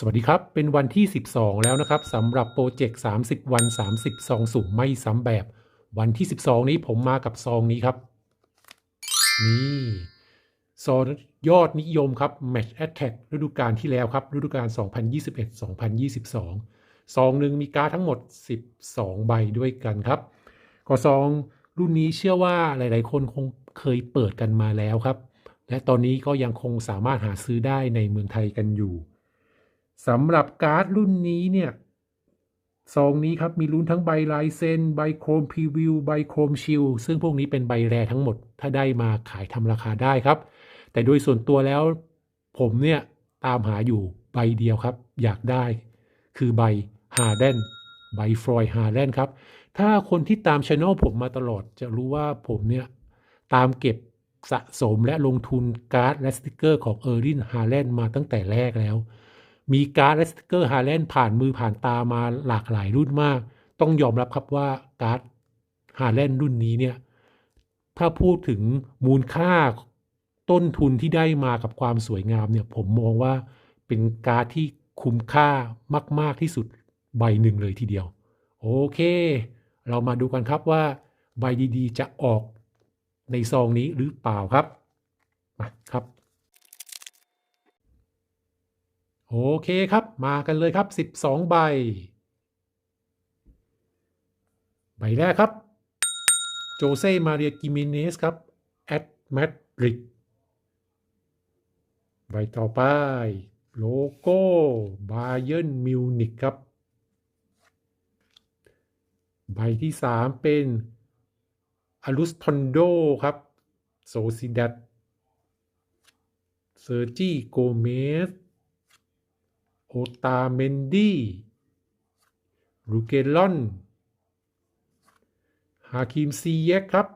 สวัสดีครับ เป็นวันที่ 12 แล้วนะครับสำหรับโปรเจกต์ 30 วัน 30 ซองสุ่มไม่ซ้ำแบบ วันที่ 12 นี้ผมมากับซองนี้ครับ นี่ซองยอดนิยมครับ Match Attack ฤดูกาลที่แล้วครับ ฤดูกาล 2021-2022 ซองหนึ่งมีการ์ดทั้งหมด 12 ใบด้วยกันครับก็ซองรุ่นนี้เชื่อว่าหลาย ๆ คนคงเคยเปิดกันมาแล้วครับ และตอนนี้ก็ยังคงสามารถหาซื้อได้ในเมืองไทยกันอยู่ สำหรับการ์ดรุ่นนี้เนี่ยซองนี้ครับมีลุ้นทั้งใบลายเซ็นใบโครมพรีวิวใบโครมชิลซึ่งพวกนี้เป็นใบแรทั้งหมด ถ้าได้มาขายทำราคาได้ครับ แต่โดยส่วนตัวแล้ว ผมเนี่ยตามหาอยู่ใบเดียวครับ อยากได้ คือใบฮาร์เดนใบฟรอยฮาร์เดนครับ ถ้าคนที่ตามช anel ผมมาตลอดจะรู้ว่าผมเนี่ยตามเก็บสะสมและลงทุนการ์ดและสติกเกอร์ของเออร์ลินฮาร์แลนมาตั้งแต่แรกแล้ว มีการ์ดและสติกเกอร์ฮาแลนด์ผ่านมือผ่านตามาหลากหลายรุ่นมาก ต้องยอมรับครับว่าการ์ดฮาแลนด์รุ่นนี้เนี่ยถ้าพูดถึงมูลค่าต้นทุนที่ได้มากับความสวยงามเนี่ยผมมองว่าเป็นการ์ดที่คุ้มค่ามาก ๆที่สุดใบหนึ่งเลยทีเดียว โอเค เรามาดูกันครับว่าใบดีๆ จะออกในซองนี้หรือเปล่าครับมาครับ โอเคครับ มากันเลยครับ 12 ใบ ใบแรกครับ โจเซ มาเรียกิมิเนสครับ แอตมาดริดใบต่อไป โลโก้ บาเย r n นมิวนิกครับ ใบที่ 3 เป็นอลุสทอนโดครับ โซซิดัตเซอร์จีโกเมส โอตาเมนดีรูเกลอน ฮาคิมซีเยกครับ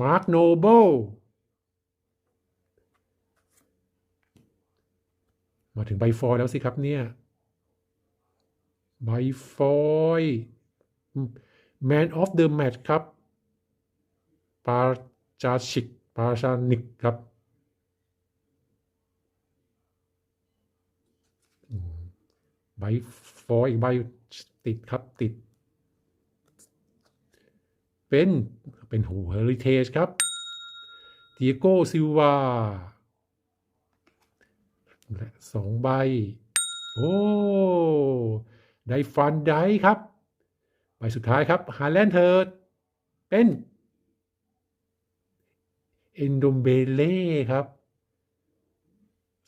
มาร์คโนเบล มาถึงใบฟอยแล้วสิครับเนี่ย ใบฟอย Man of the Match ครับ ปาจาชิก ปาชานิกครับ ใบฟอยอีกใบติดครับติด เป็นเป็นหูเฮอริเทจครับเดียโกซิลวาและสองใบ โอ้ ได้ฟันได้ครับ ใบสุดท้ายครับฮาแลนเทิร์ดเป็นเอนโดมเบเล่ครับ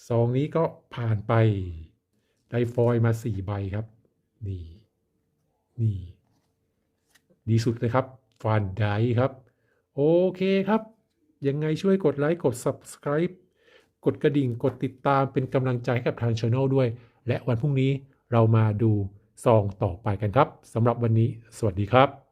ซองนี้ก็ผ่านไป ได้ฟอยล์มาสี่ใบครับ นี่ นี่ ดีสุดเลยครับฟันได้ครับ โอเคครับ ยังไงช่วยกดไลค์กด Subscribe กดกระดิ่งกดติดตามเป็นกำลังใจให้กับทางช anel ด้วย และวันพรุ่งนี้เรามาดูซองต่อไปกันครับสำหรับวันนี้ สวัสดีครับ